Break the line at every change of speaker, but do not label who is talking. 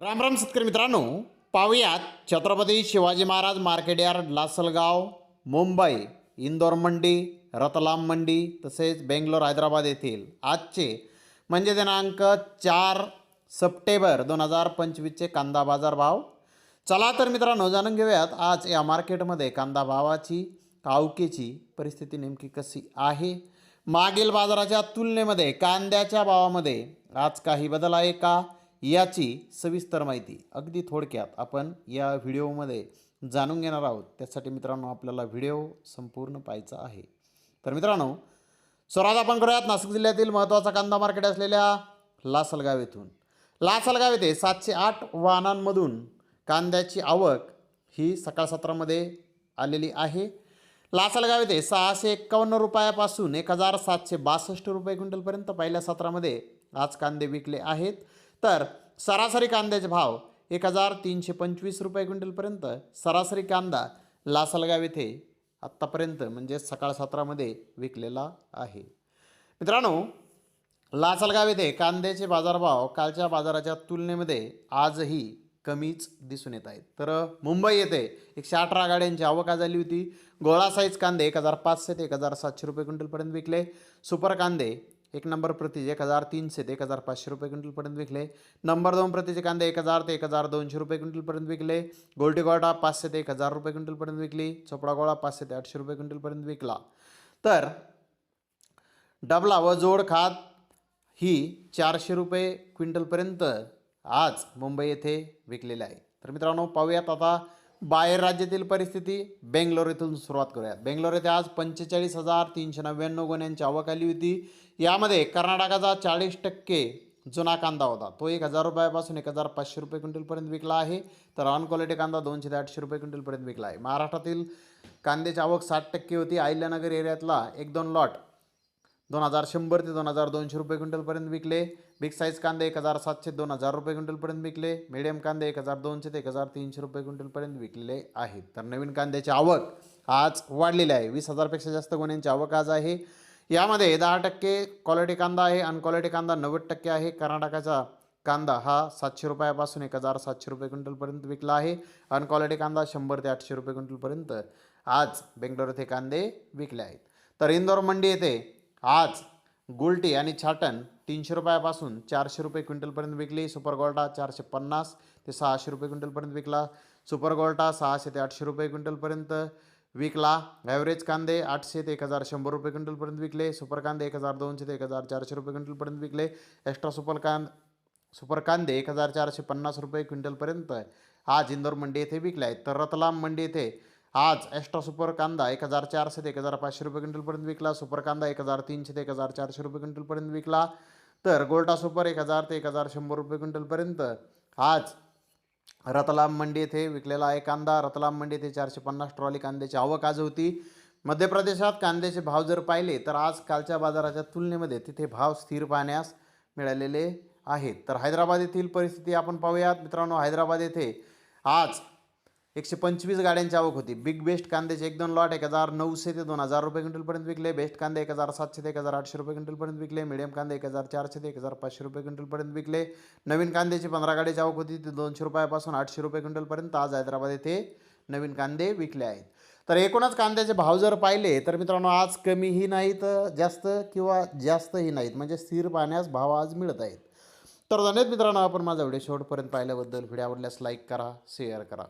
राम राम शेतकरी मित्रांनो. पाहुयात छत्रपती शिवाजी महाराज मार्केट यार्ड लासलगाव मुंबई इंदोर मंडी रतलाम मंडी तसेच बेंगलोर हैदराबाद येथील. आजचे म्हणजे दिनांक चार सप्टेंबर दोन हजार पंचवीसचे कांदा बाजार भाव. चला तर मित्रांनो जाणून घेऊयात आज या मार्केटमध्ये कांदा भावाची आवकेची परिस्थिती नेमकी कशी आहे? मागील बाजाराच्या तुलनेमध्ये कांद्याच्या भावामध्ये आज काही बदल आहे का? याची सविस्तर माहिती अगदी थोडक्यात आपण या व्हिडिओमध्ये जाणून घेणार आहोत. त्यासाठी मित्रांनो आपल्याला व्हिडिओ संपूर्ण पाहायचा आहे. तर मित्रांनो स्वराज आपण करूयात नाशिक जिल्ह्यातील महत्त्वाचा कांदा मार्केट असलेल्या लासलगाव येथून. लासलगाव येथे सातशे आठ वाहनांमधून कांद्याची आवक ही सकाळ सत्रामध्ये आलेली आहे. लासलगाव येथे सहाशे एक्कावन्न रुपयापासून एक हजार सातशे बासष्ट रुपये क्विंटलपर्यंत पहिल्या सत्रामध्ये आज कांदे विकले आहेत. तर सरासरी कांद्याचे भाव एक हजार तीनशे पंचवीस रुपये क्विंटलपर्यंत. सरासरी कांदा लासलगाव येथे आत्तापर्यंत म्हणजे सकाळ सत्रामध्ये विकलेला आहे. मित्रांनो लासलगाव येथे कांद्याचे बाजारभाव कालच्या बाजाराच्या तुलनेमध्ये आजही कमीच दिसून येत आहेत. तर मुंबई येथे एकशे अठरा गाड्यांची आवक झाली होती. गोळा साईज कांदे एक हजार पाचशे ते एक हजार सातशे रुपये क्विंटलपर्यंत विकले. सुपर कांदे एक नंबर प्रतीचे एक हजार तीनशे ते एक हजार पाचशे रुपये क्विंटलपर्यंत विकले। नंबर दोन प्रतीचे कांदे एक हजार ते एक हजार दोनशे रुपये क्विंटलपर्यंत विकले। गोल्टी गोळा पाचशे ते एक हजार रुपये क्विंटलपर्यंत विकली। चोपडा गोळा पाचशे ते आठशे रुपये क्विंटलपर्यंत विकला। तर डबला व जोड खात ही चारशे रुपये क्विंटलपर्यंत आज मुंबई येथे विकलेले आहे. तर मित्रांनो पाहूयात आता बाहेर राज्यातील परिस्थिती बेंगलोर येथून सुरुवात करूयात बेंगलोर येथे आज पंचेचाळीस हजार तीनशे नव्याण्णव गुन्ह्यांची आवक आली होती. यामध्ये कर्नाटकाचा चाळीस टक्के जुना कांदा होता. तो एक हजार रुपयापासून एक हजार पाचशे रुपये क्विंटलपर्यंत विकला आहे. तर ऑन क्वालिटी कांदा दोनशे ते आठशे रुपये क्विंटलपर्यंत विकला आहे. महाराष्ट्रातील कांद्याची आवक साठ टक्के होती. अहिल्यानगर एरियातला एक दोन लॉट दोन हजार शंभर ते दोन हजार दोनशे रुपये क्विंटलपर्यंत विकले. बिग साईज कांदे एक हजार सातशे दोन हजार रुपये क्विंटलपर्यंत विकले. मिडियम कांदे एक हजार दोनशे ते एक हजार तीनशे रुपये क्विंटलपर्यंत विकलेले आहेत. तर नवीन कांद्याची आवक आज वाढलेली आहे. वीस हजारपेक्षा जास्त गुन्ह्यांची आवक आज आहे. यामध्ये दहा टक्के क्वालिटी कांदा आहे अनक्वालिटी कांदा नव्वद टक्के आहे. कर्नाटकाचा कांदा हा सातशे रुपयापासून एक हजार सातशे रुपये क्विंटलपर्यंत विकला आहे अनक्वालिटी कांदा शंभर ते आठशे रुपये क्विंटलपर्यंत आज बेंगलोर येथे कांदे विकले आहेत. तर इंदोर मंडी येथे आज गुलटी आणि छाटण तीनशे रुपयापासून चारशे रुपये क्विंटलपर्यंत विकली. सुपर गोल्टा चारशे पन्नास ते सहाशे रुपये क्विंटलपर्यंत विकला. सुपर गोल्टा सहाशे ते आठशे रुपये क्विंटलपर्यंत विकला. ॲव्हरेज कांदे आठशे ते एक हजार शंभर रुपये क्विंटलपर्यंत विकले. सुपर कांदे एक हजार दोनशे ते एक हजार चारशे रुपये क्विंटलपर्यंत विकले. एक्स्ट्रा सुपर कांद सुपर कांदे एक हजार चारशे पन्नास रुपये क्विंटलपर्यंत आज इंदोर मंडी येथे विकले आहेत. तर रतलाम मंडी येथे आज ॲस्ट्रा सुपर कांदा एक हजार चारशे ते एक हजार पाचशे रुपये क्विंटलपर्यंत विकला. सुपर कांदा एक हजार तीनशे ते एक हजार चारशे रुपये क्विंटलपर्यंत विकला. तर गोल्टा सुपर एक हजार ते एक हजार शंभर रुपये क्विंटलपर्यंत. आज रतलाम मंडी येथे विकलेला आहे कांदा. रतलाम मंडी येथे चारशे पन्नास ट्रॉली कांद्याची आवक आज होती. मध्य प्रदेशात कांद्याचे भाव जर पाहिले तर आज कालच्या बाजाराच्या तुलनेमध्ये तिथे भाव स्थिर पाहण्यास मिळालेले आहेत. तर हैदराबाद येथील परिस्थिती आपण पाहूयात. मित्रांनो हैदराबाद येथे आज एकशे पंचवीस गाड्यांची आवक होती. बिग बेस्ट कांद्याचे एक दोन लॉट एक हजार नऊशे ते दोन हजार रुपये क्विंटलपर्यंत विकले. बेस्ट कांदे एक हजार सातशे ते एक हजार आठशे रुपये क्विंटलपर्यंत विकले. मिडियम कांदे एक हजार चारशे ते एक हजार पाचशे रुपये क्विंटलपर्यंत विकले. नवीन कांद्याची पंधरा गाड्याची आवक होती. ती दोनशे रुपयापासून आठशे रुपये क्विंटलपर्यंत आज हैदराबाद येथे नवीन कांदे विकले आहेत. तर एकूणच कांद्याचे भाव जर पाहिले तर मित्रांनो आज कमीही नाहीत जास्त किंवा जास्तही नाहीत. म्हणजे स्थिर पाहण्यास भाव आज मिळत आहेत. तर धन्यवाद मित्रांनो आपण माझा व्हिडिओ शेवटपर्यंत पाहिल्याबद्दल. व्हिडिओ आवडल्यास लाईक करा शेअर करा.